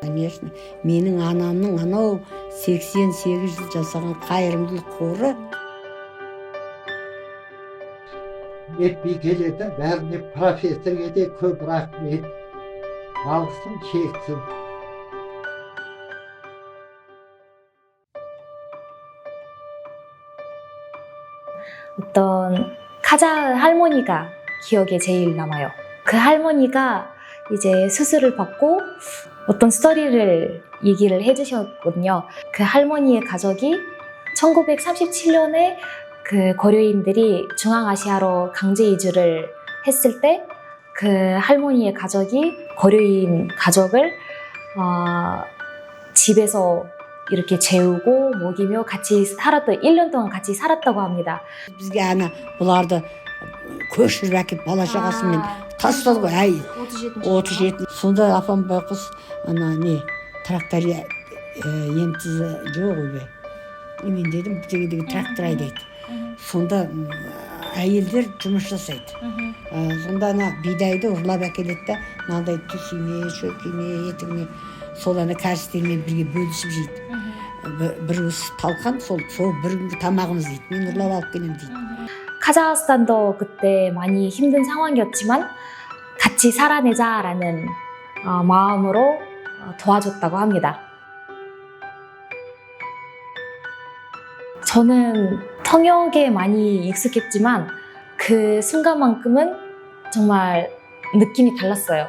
конечно менің анамның анау 88 жыл жасаған қайырымдылық қоры етпей келеді бәріне профессорға де көп рахмет алғысым шексіз 어떤 카자 할머니가 기억에 제일 남아요. 그 할머니가 이제 수술을 받고 어떤 스토리를 얘기를 해주셨거든요. 그 할머니의 가족이 1937년에 그 고려인들이 중앙아시아로 강제 이주를 했을 때 그 할머니의 가족이 고려인 가족을 어, 집에서 이렇게 재우고 먹이며 같이 살았던 1년 동안 같이 살았다고 합니다. Тастады ғой әй 37 отыз жеті сонда апам байқұс ана не трактор емтізі жоқ ойбай мен дедім дегендегі трактор айдайды сонда әйелдер жұмыс жасайды. Ә, сонда ана бидайды ұрлап әкеледі да мынадай түсіне шөкіне етігіне сол ана кәрістермен бірге бөлісіп жейді. Бір, бір уыс талқан сол сол бір күнгі тамағымыз дейді. Мен ұрлап алып келемін дейді. 카자흐스탄도 그때 많이 힘든 상황이었지만 같이 살아내자라는 어, 마음으로 어, 도와줬다고 합니다. 저는 통역에 많이 익숙했지만 그 순간만큼은 정말 느낌이 달랐어요.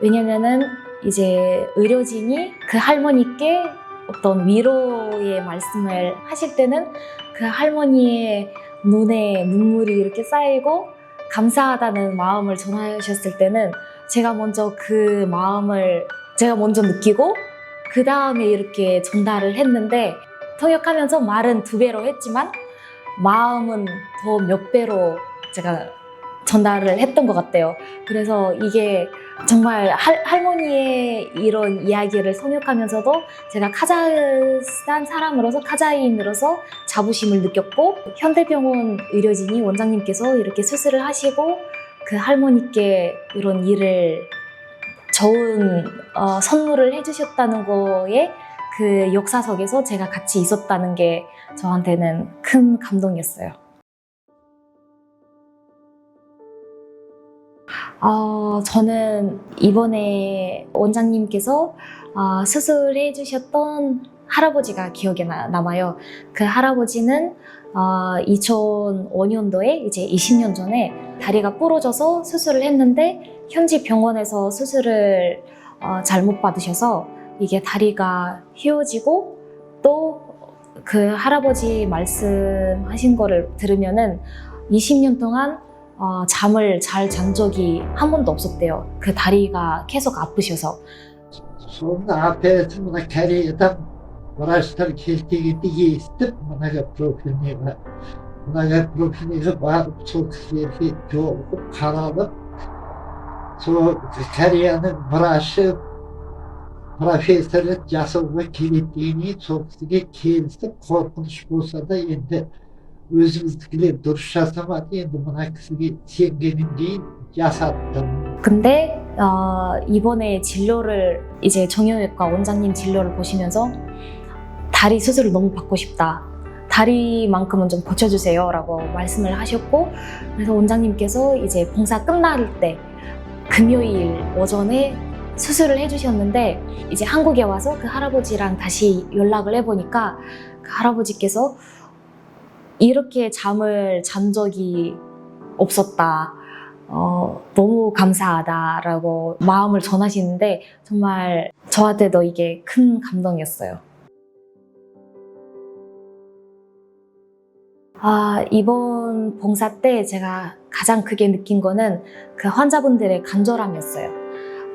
왜냐면은 이제 의료진이 그 할머니께 어떤 위로의 말씀을 하실 때는 그 할머니의 눈에 눈물이 이렇게 쌓이고 감사하다는 마음을 전하셨을 때는 제가 먼저 그 마음을 제가 먼저 느끼고 그 다음에 이렇게 전달을 했는데 통역하면서 말은 두 배로 했지만 마음은 더 몇 배로 제가 전달을 했던 것 같아요. 그래서 이게 정말 할, 할머니의 이런 이야기를 통역하면서도 제가 카자흐스탄 사람으로서 카자이인으로서 자부심을 느꼈고 현대병원 의료진이 원장님께서 이렇게 수술을 하시고 그 할머니께 이런 일을 좋은 어, 선물을 해주셨다는 거에 그 역사석에서 제가 같이 있었다는 게 저한테는 큰 감동이었어요. 어, 저는 이번에 원장님께서 어, 수술해 주셨던 할아버지가 기억에 나- 남아요. 그 할아버지는 어, 2005년도에 이제 20년 전에 다리가 부러져서 수술을 했는데 현지 병원에서 수술을 어, 잘못 받으셔서 이게 다리가 휘어지고 또 그 할아버지 말씀하신 거를 들으면은 20년 동안 어, 잠을 잘 잔 적이 한 번도 없었대요. 그 다리가 계속 아프셔서. 손 앞에 뭐나 캐리에다 뭐라시탈 길티기 뛰기 스텝 뭐나가 프로필이 뭐나가 프로필이가 바로 그게 교고 가라도 저 캐리에는 뭐라시 profesörü jasovga kiritdiğini өзіміздікілер дұрыс жасамады енді мына кісіге сенгеннен кейін жасаттым 근데 어, 이번에 진료를 이제 정형외과 원장님 진료를 보시면서 다리 수술을 너무 받고 싶다. 다리만큼은 좀 고쳐주세요라고 말씀을 하셨고 그래서 원장님께서 이제 봉사 끝날 때 금요일 오전에 수술을 해주셨는데 이제 한국에 와서 그 할아버지랑 다시 연락을 해보니까 그 할아버지께서 이렇게 잠을 잔 적이 없었다. 어, 너무 감사하다라고 마음을 전하시는데 정말 저한테도 이게 큰 감동이었어요. 아, 이번 봉사 때 제가 가장 크게 느낀 거는 그 환자분들의 간절함이었어요.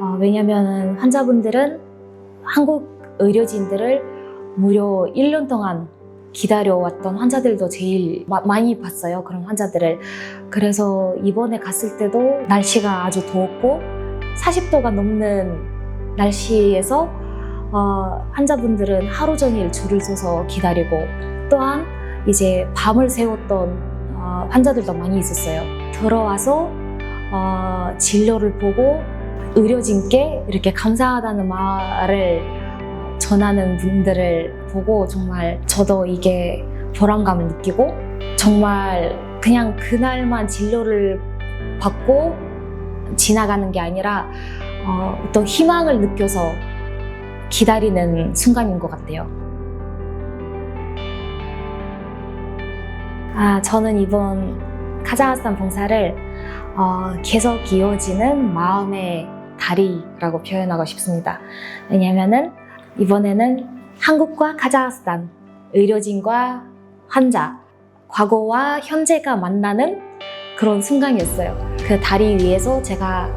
어, 왜냐면 환자분들은 한국 의료진들을 무려 1년 동안 기다려왔던 환자들도 제일 마- 많이 봤어요. 그런 환자들을. 그래서 이번에 갔을 때도 날씨가 아주 더웠고 40도가 넘는 날씨에서 어, 환자분들은 하루 종일 줄을 서서 기다리고 또한 이제 밤을 새웠던 어, 환자들도 많이 있었어요. 들어와서 어, 진료를 보고 의료진께 이렇게 감사하다는 말을 전하는 분들을 보고 정말 저도 이게 보람감을 느끼고 정말 그냥 그날만 진료를 받고 지나가는 게 아니라 어, 어떤 희망을 느껴서 기다리는 순간인 것 같아요. 아, 저는 이번 카자흐스탄 봉사를 어, 계속 이어지는 마음의 다리라고 표현하고 싶습니다. 왜냐하면은 이번에는 한국과 카자흐스탄 의료진과 환자 과거와 현재가 만나는 그런 순간이었어요. 그 다리 위에서 제가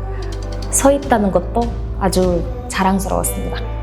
서 있다는 것도 아주 자랑스러웠습니다.